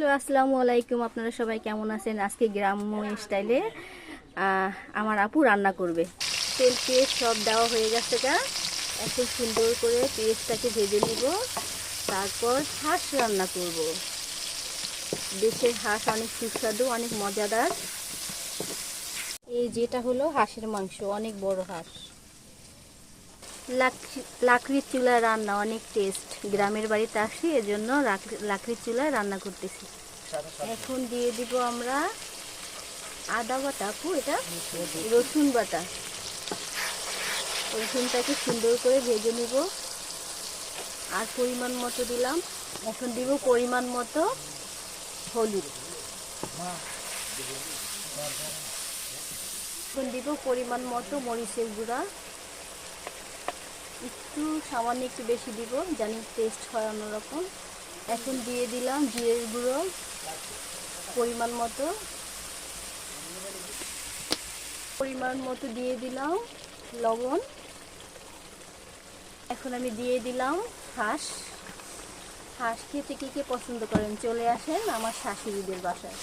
Hello, আসসালামু আলাইকুম। আপনারা সবাই কেমন আছেন? আজকে গ্রাম্য স্টাইলে আমার আপু রান্না করবে। তেল পেঁয়াজ সব দেওয়া হয়ে গেছে গা। এখন সুন্দর করে পেঁয়াজটাকে ভেজে নিব। তারপর হাঁস রান্না করব। দেশের হাঁস অনেক সুস্বাদু, অনেক মজাদার। এই যেটা হলো হাঁসের মাংস, অনেক বড় হাঁস। লাকড়ির চুলায় রান্না অনেক টেস্ট গ্রামের বাড়িতে আসি, এজন্য লাকড়ি- লাকড়ির চুলায় রান্না করতেছি। এখন দিয়ে দিব আমরা আদা বাটা, আপু, এটা? রসুন বাটা। রসুনটাকে সুন্দর করে ভেজে নিব। আর পরিমাণ মতো দিলাম। এখন দিব পরিমাণ মতো হলুদ। এখন দিব পরিমাণ মতো মরিচের গুঁড়া। একটু সামান্য একটু বেশি দিব, জানি টেস্ট হয় অন্যরকম। এখন দিয়ে দিলাম জিরের গুঁড়ো পরিমাণ মতো। পরিমাণ মতো দিয়ে দিলাম লবণ। এখন আমি দিয়ে দিলাম হাঁস। হাঁস খেতে কে কে পছন্দ করেন? চলে আসেন আমার শাশুড়িদের বাসায়।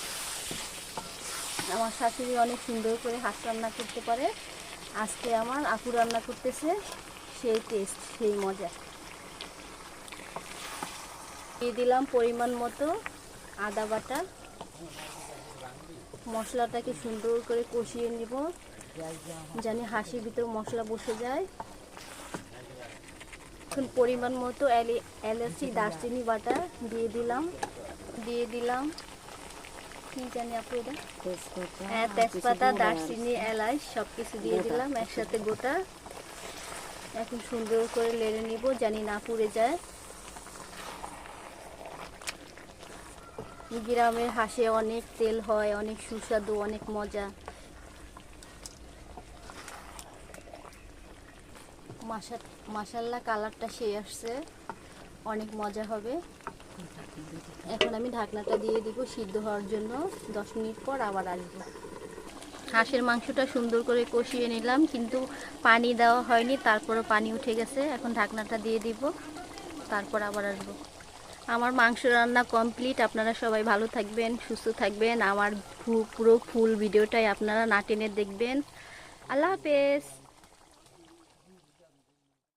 আমার শাশুড়ি অনেক সুন্দর করে হাঁস রান্না করতে পারে। আজকে আমার আপু রান্না করতেছে। সেই টেস্ট সেই মজা। দিয়ে দিলাম পরিমাণ মতো আদা বাটা। মশলাটাকে সুন্দর করে কষিয়ে নিব। জানি হাসির ভিতর মশলা বসে যায়। এখন পরিমাণ মতো এলাচি দারচিনি বাটা দিয়ে দিলাম। দিয়ে দিলাম কি জানি আপু এটা? হ্যাঁ তেজপাতা দারচিনি এলাচ সব কিছু দিয়ে দিলাম একসাথে গোটা। এখন সুন্দর করে লেড়ে নিব, জানি না পুড়ে যায়। গ্রামের হাঁসে অনেক তেল হয়, অনেক সুস্বাদু, অনেক মজা। মাসা মাসাল্লা কালারটা সে আসছে, অনেক মজা হবে। এখন আমি ঢাকনাটা দিয়ে দিব সিদ্ধ হওয়ার জন্য, দশ মিনিট পর আবার আসব। হাঁসের মাংসটা সুন্দর করে কষিয়ে নিলাম, কিন্তু পানি দেওয়া হয়নি, তারপরও পানি উঠে গেছে। এখন ঢাকনাটা দিয়ে দিব, তারপর আবার আসব। আমার মাংস রান্না কমপ্লিট, আপনারা সবাই ভালো থাকবেন, সুস্থ থাকবেন। আমার পুরো ফুল ভিডিওটাই আপনারা না টেনে দেখবেন। আল্লাহ হাফেজ।